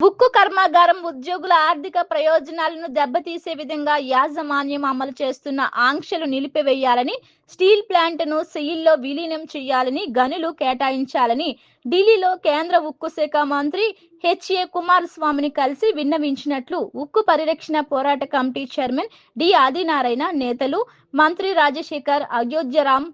ఉక్కు కర్మాగారం ఉద్యోగుల ఆర్థిక ప్రయోజనాలను దెబ్బతీసే విధంగా యాజమాన్యం అమలు చేస్తున్న ఆంక్షలు నిలిపివేయాలని స్టీల్ ప్లాంట్ను సెయిల్లో విలీనం చేయాలని గనులు కేటాయించాలని ఢిల్లీలో కేంద్ర ఉక్కు శాఖ మంత్రి హెచ్ఏ కుమారస్వామిని కలిసి విన్నవించినట్లు ఉక్కు పరిరక్షణ పోరాట కమిటీ చైర్మన్ డి. ఆదినారాయణ నేతలు మంత్రి రాజశేఖర్ అయోధ్యరామ్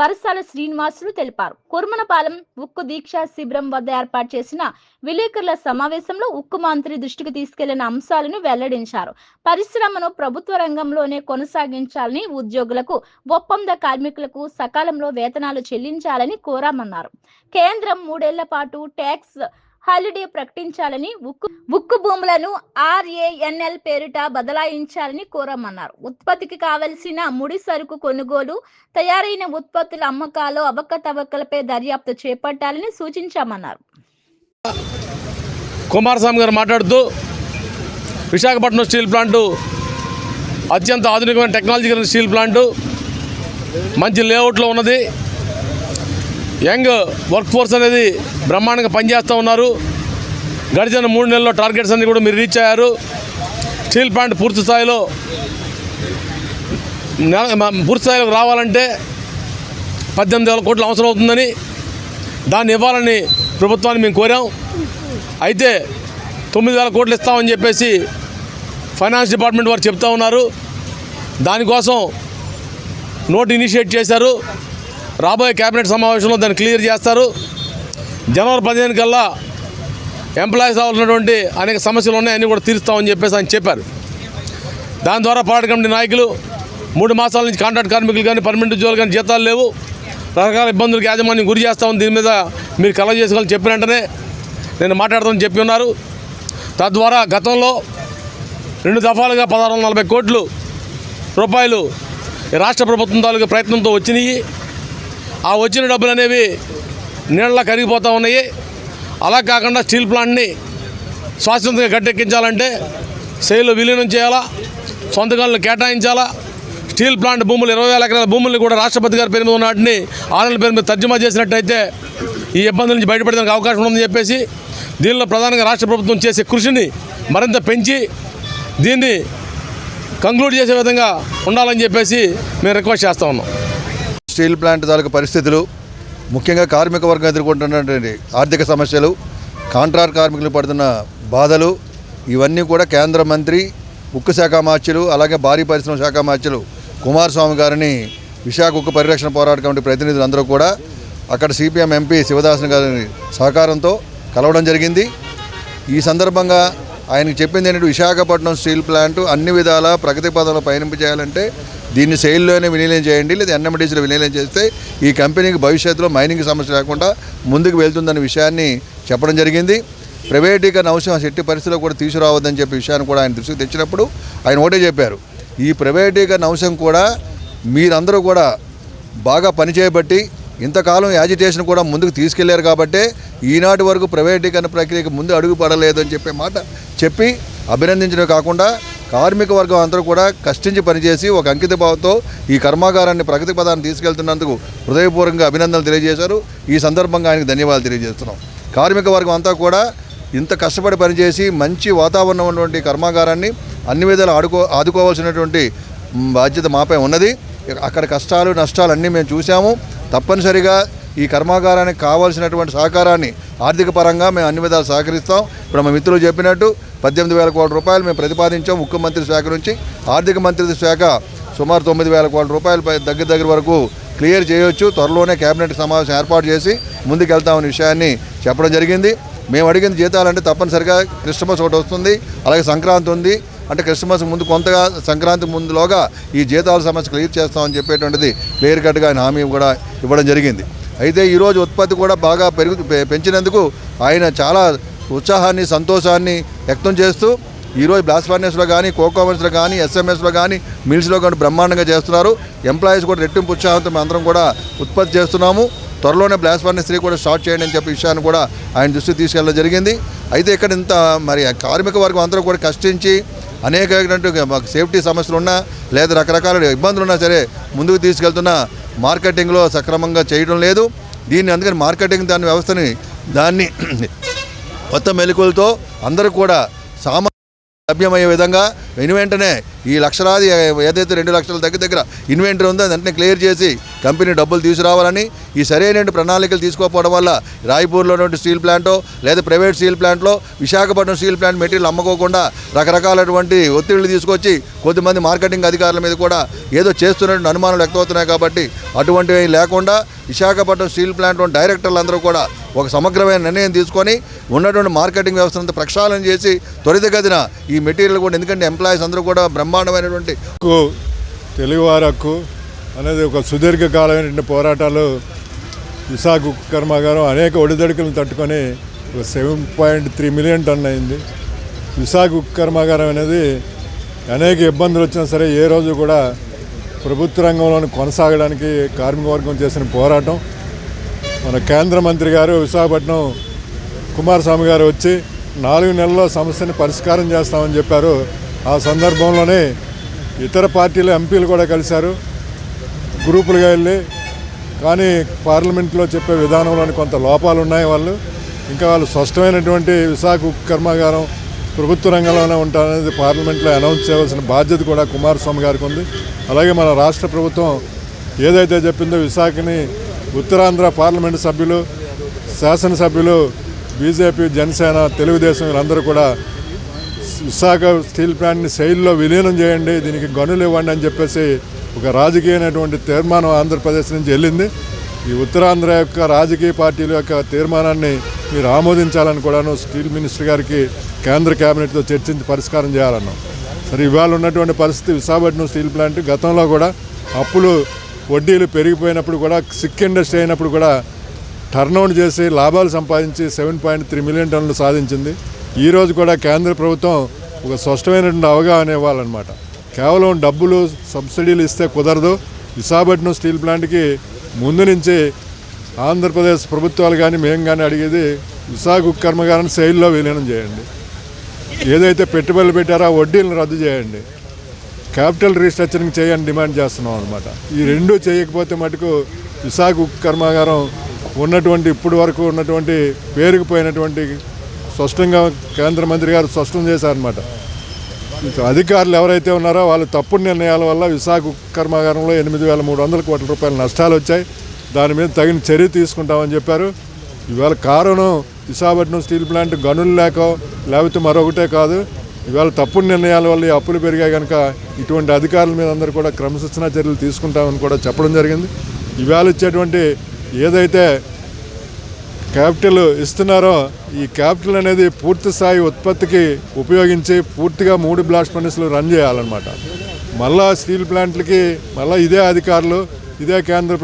వరసాల శ్రీనివాసులు తెలిపారు. కుర్మనపాలెం ఉక్కు దీక్షా శిబిరం వద్ద ఏర్పాటు చేసిన విలేకరుల సమావేశంలో ఉక్కు మంత్రి దృష్టికి తీసుకెళ్ళిన అంశాలను వెల్లడించారు. పరిశ్రమను ప్రభుత్వ రంగంలోనే కొనసాగించాలని ఉద్యోగులకు ఒప్పంద కార్మికులకు సకాలంలో వేతనాలు చెల్లించాలని కోరామన్నారు. కేంద్రం మూడేళ్ళ పాటు ట్యాక్స్ హాలిడే ప్రకటించాలని ఉక్కు ఉక్కు భూములను ఆర్ఏఎన్ఎల్ పేరిట బదలాయించాలని కోరమన్నారు. ఉత్పత్తికి కావలసిన ముడి సరుకు కొనుగోలు తయారైన ఉత్పత్తుల అమ్మకాలు అవకతవకలపై దర్యాప్తు చేపట్టాలని సూచించామన్నారు. కుమారస్వామి గారు మాట్లాడుతూ విశాఖపట్నం స్టీల్ ప్లాంటు అత్యంత ఆధునికమైన టెక్నాలజీ కలిగిన స్టీల్ ప్లాంటు మంచి లేఅవుట్లో ఉన్నది. యంగ్ వర్క్ ఫోర్స్ అనేది బ్రహ్మాండంగా పనిచేస్తూ ఉన్నారు. గడిచిన మూడు నెలల్లో టార్గెట్స్ అన్ని కూడా మీరు రీచ్ అయ్యారు. స్టీల్ ప్లాంట్ పూర్తి స్థాయిలో పూర్తి స్థాయిలోకి రావాలంటే పద్దెనిమిది వేల కోట్లు అవసరం అవుతుందని దాన్ని ఇవ్వాలని ప్రభుత్వాన్ని మేము కోరాం. అయితే తొమ్మిది వేల కోట్లు ఇస్తామని చెప్పేసి ఫైనాన్స్ డిపార్ట్మెంట్ వారు చెప్తా ఉన్నారు. దానికోసం నోట్ ఇనిషియేట్ చేశారు. రాబోయే కేబినెట్ సమావేశంలో దాన్ని క్లియర్ చేస్తారు. జనవరి పదిహేను కల్లా ఎంప్లాయీస్ అవ్వాల్సినటువంటి అనేక సమస్యలు ఉన్నాయి అన్నీ కూడా తీరుస్తామని చెప్పేసి ఆయన చెప్పారు. దాని ద్వారా పార్టీ కమిటీ నాయకులు మూడు మాసాల నుంచి కాంట్రాక్ట్ కార్మికులు కానీ పర్మనెంట్ ఉద్యోగులు కానీ జీతాలు లేవు. రకరకాల ఇబ్బందులకు యాజమాన్యం గురి చేస్తామని దీని మీద మీరు కలవ చేసుకోవాలని చెప్పిన వెంటనే నేను మాట్లాడతామని చెప్పి ఉన్నారు. తద్వారా గతంలో రెండు దఫాలుగా పదహారు వందల నలభై కోట్లు రూపాయలు ఈ రాష్ట్ర ప్రభుత్వం తాలూకా ప్రయత్నంతో వచ్చినాయి. ఆ వచ్చిన డబ్బులు అనేవి నీళ్ళ కరిగిపోతూ ఉన్నాయి. అలా కాకుండా స్టీల్ ప్లాంట్ని స్వాతంత్రంగా గట్టెక్కించాలంటే శైలు విలీనం చేయాలా సొంత కేటాయించాలా స్టీల్ ప్లాంట్ భూములు ఇరవై వేల ఎకరాల భూముల్ని కూడా రాష్ట్రపతి గారి పేరు మీద ఉన్న వాటిని ఆనల పేరు మీద తర్జుమా చేసినట్టయితే ఈ ఇబ్బందుల నుంచి బయటపడడానికి అవకాశం ఉందని చెప్పేసి దీనిలో ప్రధానంగా రాష్ట్ర ప్రభుత్వం చేసే కృషిని మరింత పెంచి దీన్ని కంక్లూడ్ చేసే విధంగా ఉండాలని చెప్పేసి మేము రిక్వెస్ట్ చేస్తూ ఉన్నాం. స్టీల్ ప్లాంట్ తాలూకు పరిస్థితులు ముఖ్యంగా కార్మిక వర్గం ఎదుర్కొంటున్నటువంటి ఆర్థిక సమస్యలు కాంట్రాక్ట్ కార్మికులు పడుతున్న బాధలు ఇవన్నీ కూడా కేంద్ర మంత్రి ఉక్కు శాఖ మార్చులు అలాగే భారీ పరిశ్రమ శాఖ మార్చులు కుమారస్వామి గారిని విశాఖ ఉక్కు పరిరక్షణ పోరాట కమిటీ ప్రతినిధులు అందరూ కూడా అక్కడ సిపిఎం ఎంపీ శివదాసన్ గారి సహకారంతో కలవడం జరిగింది. ఈ సందర్భంగా ఆయనకు చెప్పింది ఏంటంటే విశాఖపట్నం స్టీల్ ప్లాంట్ అన్ని విధాల ప్రగతి పదంలో పయనింపు చేయాలంటే దీన్ని సెయిల్లోనే విలీనం చేయండి లేదా ఎన్ఎండిసిలో విలీనం చేస్తే ఈ కంపెనీకి భవిష్యత్తులో మైనింగ్ సమస్య లేకుండా ముందుకు వెళ్తుందనే విషయాన్ని చెప్పడం జరిగింది. ప్రైవేటీకరణ అంశం ఎట్టి పరిస్థితిలో కూడా తీసుకురావద్దని చెప్పి విషయాన్ని కూడా ఆయన దృష్టికి తెచ్చినప్పుడు ఆయన ఒకటే చెప్పారు. ఈ ప్రైవేటీకరణ అంశం కూడా మీరందరూ కూడా బాగా పనిచేయబట్టి ఇంతకాలం యాజిటేషన్ కూడా ముందుకు తీసుకెళ్ళారు కాబట్టే ఈనాటి వరకు ప్రైవేటీకరణ ప్రక్రియకు ముందు అడుగు పడలేదు అని చెప్పే మాట చెప్పి అభినందించడం కాకుండా కార్మిక వర్గం అందరూ కూడా కష్టించి పనిచేసి ఒక అంకిత భావంతో ఈ కర్మాగారాన్ని ప్రగతి పదాన్ని తీసుకెళ్తున్నందుకు హృదయపూర్వకంగా అభినందనలు తెలియజేశారు. ఈ సందర్భంగా ఆయనకు ధన్యవాదాలు తెలియజేస్తున్నాం. కార్మిక వర్గం అంతా కూడా ఇంత కష్టపడి పనిచేసి మంచి వాతావరణం ఉన్నటువంటి కర్మాగారాన్ని అన్ని విధాలు ఆడుకో ఆదుకోవాల్సినటువంటి బాధ్యత మాపై ఉన్నది. అక్కడ కష్టాలు నష్టాలు అన్నీ మేము చూసాము తప్పనిసరిగా ఈ కర్మాగారానికి కావాల్సినటువంటి సహకారాన్ని ఆర్థిక పరంగా మేము అన్ని విధాలు సహకరిస్తాం. ఇప్పుడు మా మిత్రులు చెప్పినట్టు పద్దెనిమిది వేల కోట్ల రూపాయలు మేము ప్రతిపాదించాం. ముఖ్యమంత్రి మంత్రి శాఖ నుంచి ఆర్థిక మంత్రిత్వ శాఖ సుమారు తొమ్మిది వేల కోట్ల రూపాయలు దగ్గర దగ్గర వరకు క్లియర్ చేయొచ్చు. త్వరలోనే కేబినెట్ సమావేశం ఏర్పాటు చేసి ముందుకెళ్తామనే విషయాన్ని చెప్పడం జరిగింది. మేము అడిగిన జీతాలంటే తప్పనిసరిగా క్రిస్టమస్ ఒకటి వస్తుంది. అలాగే సంక్రాంతి ఉంది. అంటే క్రిస్మస్ ముందు కొంతగా సంక్రాంతి ముందులోగా ఈ జీతాల సమస్య క్లియర్ చేస్తామని చెప్పేటువంటిది క్లియర్ కట్గా ఆయన హామీ కూడా ఇవ్వడం జరిగింది. అయితే ఈరోజు ఉత్పత్తి కూడా బాగా పెరుగు పెంచినందుకు ఆయన చాలా ఉత్సాహాన్ని సంతోషాన్ని వ్యక్తం చేస్తూ ఈరోజు బ్లాస్ట్ ఫర్నెస్లో కానీ కోకోవెన్స్లో కానీ ఎస్ఎంఎస్లో కానీ మిల్స్లో కానీ బ్రహ్మాండంగా చేస్తున్నారు. ఎంప్లాయీస్ కూడా రెట్టింపు ఉత్సాహంతో మేము అందరం కూడా ఉత్పత్తి చేస్తున్నాము. త్వరలోనే బ్లాస్ట్ ఫర్నెస్ త్రీ కూడా స్టార్ట్ చేయండి అని చెప్పే విషయాన్ని కూడా ఆయన దృష్టికి తీసుకెళ్ళడం జరిగింది. అయితే ఇక్కడ ఇంత మరి కార్మిక వర్గం అందరూ కూడా కష్టించి అనేక సేఫ్టీ సమస్యలు ఉన్నా లేదా రకరకాల ఇబ్బందులు ఉన్నా సరే ముందుకు తీసుకెళ్తున్న మార్కెటింగ్లో సక్రమంగా చేయడం లేదు. దీన్ని అందుకని మార్కెటింగ్ దాని వ్యవస్థని దాన్ని కొత్త మెలకులతో అందరూ కూడా సామా లభ్యమయ్యే విధంగా వెను వెంటనే ఈ లక్షలాది ఏదైతే రెండు లక్షల దగ్గర దగ్గర ఇన్వెంటరీ ఉందో దాంట్లో వెంటనే క్లియర్ చేసి కంపెనీ డబ్బులు తీసుకురావాలని ఈ సరైన ప్రణాళికలు తీసుకోకపోవడం వల్ల రాయ్పూర్లో ఉన్నటువంటి స్టీల్ ప్లాంటో లేదా ప్రైవేట్ స్టీల్ ప్లాంట్లో విశాఖపట్నం స్టీల్ ప్లాంట్ మెటీరియల్ అమ్ముకోకుండా రకరకాలటువంటి ఒత్తిళ్ళు తీసుకొచ్చి కొద్దిమంది మార్కెటింగ్ అధికారుల మీద కూడా ఏదో చేస్తున్నటువంటి అనుమానాలు వ్యక్తమవుతున్నాయి కాబట్టి అటువంటివి లేకుండా విశాఖపట్నం స్టీల్ ప్లాంట్ డైరెక్టర్లు అందరూ కూడా ఒక సమగ్రమైన నిర్ణయం తీసుకొని ఉన్నటువంటి మార్కెటింగ్ వ్యవస్థను ప్రక్షాళన చేసి త్వరితగతిన ఈ మెటీరియల్ కూడా ఎందుకంటే ఎంప్లాయీస్ అందరూ కూడా బ్రహ్మాండమైనటువంటి హక్కు తెలుగువారి అనేది ఒక సుదీర్ఘకాలమైనటువంటి పోరాటాలు. విశాఖ కర్మాగారం అనేక ఒడిదడుకులను తట్టుకొని ఒక seven point three million ton అయింది. విశాఖ ఉక్కు కర్మాగారం అనేది అనేక ఇబ్బందులు వచ్చినా సరే ఏ రోజు కూడా ప్రభుత్వ రంగంలో కొనసాగడానికి కార్మిక వర్గం చేసిన పోరాటం. మన కేంద్ర మంత్రి గారు విశాఖపట్నం కుమారస్వామి గారు వచ్చి నాలుగు నెలల్లో సమస్యని పరిష్కారం చేస్తామని చెప్పారు. ఆ సందర్భంలోనే ఇతర పార్టీల ఎంపీలు కూడా కలిశారు. గ్రూపులుగా వెళ్ళి కానీ పార్లమెంట్లో చెప్పే విధానంలోని కొంత లోపాలు ఉన్నాయి వాళ్ళు. ఇంకా వాళ్ళు స్పష్టమైనటువంటి విశాఖ కర్మాగారం ప్రభుత్వ రంగంలోనే ఉంటారనేది పార్లమెంట్లో అనౌన్స్ చేయవలసిన బాధ్యత కూడా కుమారస్వామి గారికి ఉంది. అలాగే మన రాష్ట్ర ప్రభుత్వం ఏదైతే చెప్పిందో విశాఖని ఉత్తరాంధ్ర పార్లమెంటు సభ్యులు శాసనసభ్యులు బీజేపీ జనసేన తెలుగుదేశం వీళ్ళందరూ కూడా విశాఖ స్టీల్ ప్లాంట్ని శైలిలో విలీనం చేయండి దీనికి గనులు ఇవ్వండి అని చెప్పేసి ఒక రాజకీయమైనటువంటి తీర్మానం ఆంధ్రప్రదేశ్ నుంచి వెళ్ళింది. ఈ ఉత్తరాంధ్ర యొక్క రాజకీయ పార్టీల యొక్క తీర్మానాన్ని మీరు ఆమోదించాలని కూడాను స్టీల్ మినిస్టర్ గారికి కేంద్ర కేబినెట్తో చర్చించి పరిష్కారం చేయాలన్నాం. సరే ఇవాళ ఉన్నటువంటి పరిస్థితి విశాఖపట్నం స్టీల్ ప్లాంట్ గతంలో కూడా అప్పులు వడ్డీలు పెరిగిపోయినప్పుడు కూడా సిక్ ఇండస్ట్రీ అయినప్పుడు కూడా టర్నౌట్ చేసి లాభాలు సంపాదించి సెవెన్ పాయింట్ త్రీ మిలియన్ టన్నులు సాధించింది. ఈరోజు కూడా కేంద్ర ప్రభుత్వం ఒక స్పష్టమైనటువంటి అవగాహన ఇవ్వాలన్నమాట. కేవలం డబ్బులు సబ్సిడీలు ఇస్తే కుదరదు. విశాఖపట్నం స్టీల్ ప్లాంట్కి ముందు నుంచి ఆంధ్రప్రదేశ్ ప్రభుత్వాలు కానీ మేము కానీ అడిగేది విశాఖ ఉక్కు శైలిలో విలీనం చేయండి. ఏదైతే పెట్టుబడులు పెట్టారో ఆ వడ్డీలను రద్దు చేయండి. క్యాపిటల్ రీస్ట్రక్చరింగ్ చేయని డిమాండ్ చేస్తున్నాం అనమాట ఈ రెండు చేయకపోతే మటుకు విశాఖ ఉక్కు కర్మాగారం ఉన్నటువంటి ఇప్పుడు వరకు ఉన్నటువంటి పేరుకుపోయినటువంటి స్పష్టంగా కేంద్ర మంత్రి గారు స్పష్టం చేశారనమాట అధికారులు ఎవరైతే ఉన్నారో వాళ్ళు తప్పుడు నిర్ణయాల వల్ల విశాఖ కర్మాగారంలో ఎనిమిది వేల మూడు వందల కోట్ల రూపాయల నష్టాలు వచ్చాయి. దాని మీద తగిన చర్య తీసుకుంటామని చెప్పారు. ఇవాళ కారణం విశాఖపట్నం స్టీల్ ప్లాంట్ గనులు లేక లేకపోతే మరొకటే కాదు. ఇవాళ తప్పుడు నిర్ణయాల వల్ల అప్పులు పెరిగాయి కనుక ఇటువంటి అధికారుల మీద అందరూ కూడా క్రమశిక్షణ చర్యలు తీసుకుంటామని కూడా చెప్పడం జరిగింది. ఇవాళ ఇచ్చేటువంటి ఏదైతే క్యాపిటల్ ఇస్తున్నారో ఈ క్యాపిటల్ అనేది పూర్తి స్థాయి ఉత్పత్తికి ఉపయోగించి పూర్తిగా మూడు బ్లాస్ట్ ఫర్నెస్లు రన్ చేయాలన్నమాట. మళ్ళా స్టీల్ ప్లాంట్లకి మళ్ళీ ఇదే అధికారులు ఇదే కేంద్ర